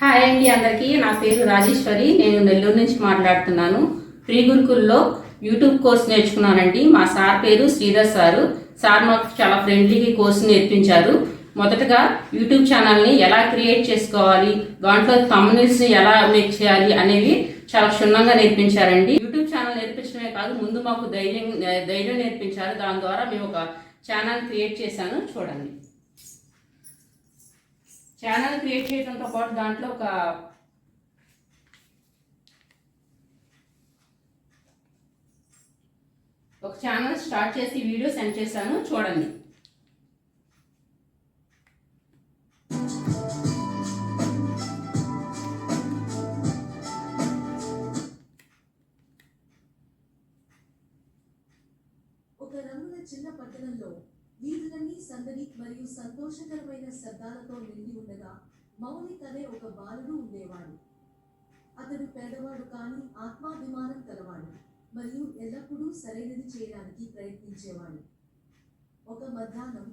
Hi అండి అందరికీ. నా పేరు రాజేశ్వరి. నేను నెల్లూరు నుంచి మాట్లాడుతున్నాను. ఫ్రీ గురుకుల్లో యూట్యూబ్ కోర్స్ నేర్చుకున్నానండి. మా సార్ పేరు శ్రీధర్ సారు. సార్ మాకు చాలా ఫ్రెండ్లీగా కోర్సు నేర్పించారు. మొదటగా యూట్యూబ్ ఛానల్ని ఎలా క్రియేట్ చేసుకోవాలి దాంట్లో ని ఎలా మేక్ చేయాలి అనేవి చాలా క్షుణ్ణంగా నేర్పించారండి. యూట్యూబ్ ఛానల్ నేర్పించడమే కాదు ముందు మాకు ధైర్యం ధైర్యం నేర్పించారు. దాని ద్వారా మేము ఒక ఛానల్ క్రియేట్ చేశాను. చూడండి. ఛానల్ క్రియేట్ చేయడంతో పాటు దాంట్లో ఒక ఒక ఛానల్ స్టార్ట్ చేసి వీడియో సెండ్ చేశాను చూడండి. ఒక రంగుల చిన్న పట్టణంలో వీధులన్నీ సందడి మరియు సంతోషకరమైన శబ్దాలతో నిండి ఉండగా మౌలిక్ అనే ఒక బాలుడు ఉండేవాడు. అతడు పేదవాడు కానీ ఆత్మాభిమానం కలవాడు మరియు ఎల్లప్పుడూ సరైనది చేయడానికి ప్రయత్నించేవాడు. ఒక మధ్యాహ్నం